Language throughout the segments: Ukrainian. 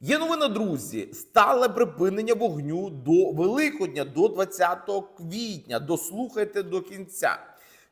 Є новина, друзі. Стале припинення вогню до Великодня, до 20 квітня. Дослухайте до кінця.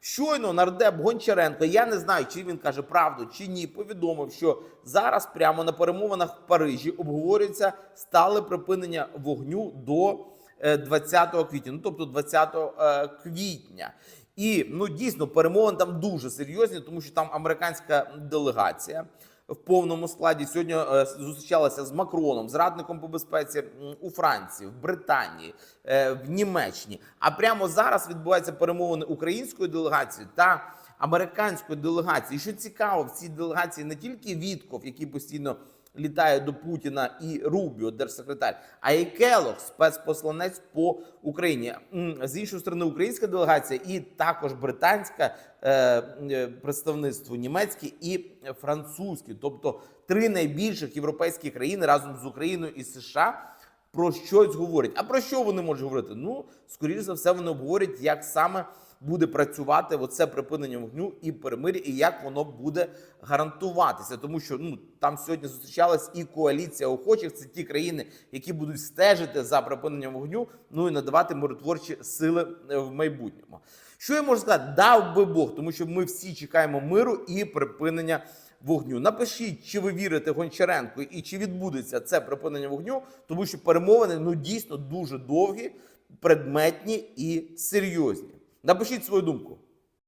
Щойно нардеп Гончаренко, я не знаю, чи він каже правду чи ні, повідомив, що зараз прямо на перемовинах в Парижі обговорюється стале припинення вогню до 20 квітня, ну тобто 20 е, квітня. І ну дійсно перемовини там дуже серйозні, тому що там американська делегація в повному складі сьогодні е, зустрічалася з Макроном, з радником по безпеці у Франції, в Британії, е, в Німеччині. А прямо зараз відбуваються перемовини української делегації та американської делегації. І що цікаво, в цій делегації не тільки Вітков, який постійно літає до Путіна і Рубіо, держсекретар, а й Келох, спецпосланець по Україні. З іншої сторони, українська делегація і також британська е, е, представництво німецьке і французьке, тобто три найбільших європейські країни разом з Україною і США. Про щось говорять. А про що вони можуть говорити? Ну, скоріш за все, вони обговорять, як саме буде працювати оце припинення вогню і перемир'я, і як воно буде гарантуватися. Тому що ну там сьогодні зустрічалась і коаліція охочих. Це ті країни, які будуть стежити за припиненням вогню, ну і надавати миротворчі сили е, в майбутньому. Що я можу сказати? Дав би Бог, тому що ми всі чекаємо миру і припинення вогню. Напишіть, чи ви вірите Гончаренку і чи відбудеться це припинення вогню, тому що перемовини ну дійсно дуже довгі, предметні і серйозні. Напишіть свою думку.